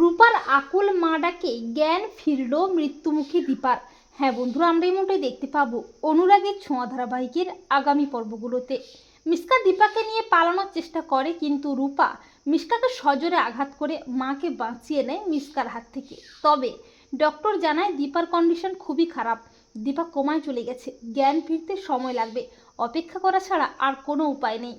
রূপার আকুল মা ডাকে জ্ঞান ফিরল মৃত্যুমুখী দীপার। হ্যাঁ বন্ধুরা, আমরা এই মুহূর্তে দেখতে পাবো অনুরাগের ছোঁয়া ধারাবাহিকের আগামী পর্বগুলোতে। মিসকা দীপাকে নিয়ে পালানোর চেষ্টা করে, কিন্তু রূপা মিসকাকে সজোরে আঘাত করে মাকে বাঁচিয়ে নেয় মিসকার হাত থেকে। তবে ডক্টর জানায় দীপার কন্ডিশন খুবই খারাপ। দীপা কোমায় চলে গেছে। জ্ঞান ফিরতে সময় লাগবে। অপেক্ষা করা ছাড়া আর কোনো উপায় নেই।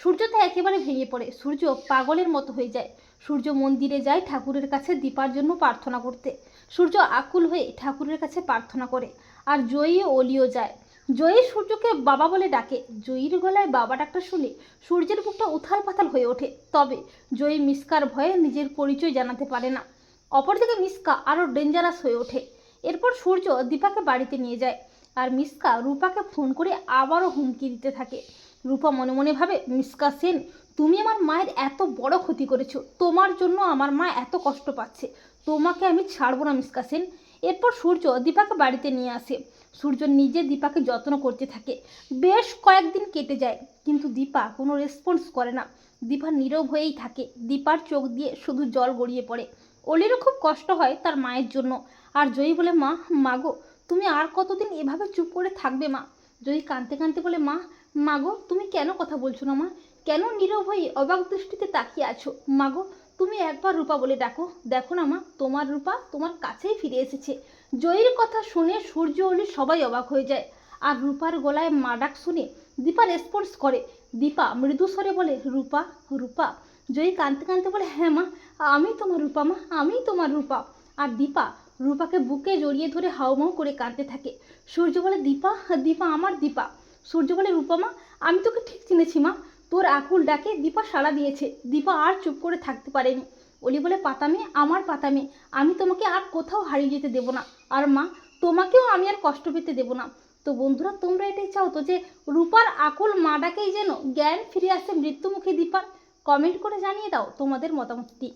সূর্য তো একেবারে ভেঙে পড়ে। সূর্য পাগলের মতো হয়ে যায়। সূর্য মন্দিরে যায় ঠাকুরের কাছে দীপার জন্য প্রার্থনা করতে। সূর্য আকুল হয়ে ঠাকুরের কাছে প্রার্থনা করে আর জয়ী অলিও যায়। জয়ী সূর্যকে বাবা বলে ডাকে। জয়ীর গলায় বাবা ডাকটা শুনে সূর্যের বুকটা উথাল পাথাল হয়ে ওঠে। তবে জয়ী মিসকার ভয়ে নিজের পরিচয় জানাতে পারে না। অপরদিকে মিসকা আরও ডেঞ্জারাস হয়ে ওঠে। এরপর সূর্য দীপাকে বাড়িতে নিয়ে যায় আর মিসকা রূপাকে ফোন করে আবারও হুমকি দিতে থাকে। রূপা মনে মনে ভাবে, মিসকা সেন তুমি আমার মায়ের এত বড় ক্ষতি করেছ, তোমার জন্য আমার মা এত কষ্ট পাচ্ছে। তোমাকে আমি ছাড়বো না, মিসকা সেন। এরপর সূর্য দীপাকে বাড়িতে নিয়ে আসে। সূর্য নিজে দীপাকে যত্ন করতে থাকে। বেশ কয়েকদিন কেটে যায়, কিন্তু দীপা কোনো রেসপন্স করে না। দীপা নীরব হয়েই থাকে। দীপার চোখ দিয়ে শুধু জল গড়িয়ে পড়ে। অলিরও খুব কষ্ট হয় তার মায়ের জন্য। আর জয়ী বলে, মা মাগো তুমি আর কতদিন এভাবে চুপ করে থাকবে, মা? জয়ী কাঁদতে কাঁদতে বলে, মা মাগো তুমি কেন কথা বলছো না, মা? কেন নীরব হয়ে অবাক দৃষ্টিতে তাকিয়ে আছো? মাগো, তুমি একবার রূপা বলে ডাকো। দেখো না মা, তোমার রূপা তোমার কাছেই ফিরে এসেছে। জয়ীর কথা শুনে সূর্য অলি সবাই অবাক হয়ে যায়। আর রূপার গলায় মা ডাক শুনে দীপা রেসপন্স করে। দীপা মৃদু স্বরে বলে, রূপা রূপা। জয়ী কাঁদতে কাঁদতে বলে হ্যাঁ মা, আমি তোমার রূপা মা, আমি তোমার রূপা। আর দীপা রূপাকে বুকে জড়িয়ে ধরে হাউমাউ করে কাঁদতে থাকে। সূর্য বলে, দীপা দীপা, আমার দীপা। সূর্য বলে রূপমা আমি তোকে ঠিক চিনেছি মা। তোর আকুল ডাকে দীপা সাড়া দিয়েছে। দীপা আর চুপ করে থাকতে পারেনি। অলি বলে, পাতামে, আমার পাতামে, আমি তোমাকে আর কোথাও হারিয়ে যেতে দেবো না। আর মা, তোমাকেও আমি আর কষ্ট পেতে দেবো না। তো বন্ধুরা, তোমরা এটাই চাও তো যে রূপার আকুল মা ডাকেই যেন জ্ঞান ফিরে আসে মৃত্যুমুখী দীপার। কমেন্ট করে জানিয়ে দাও তোমাদের মতামতটি।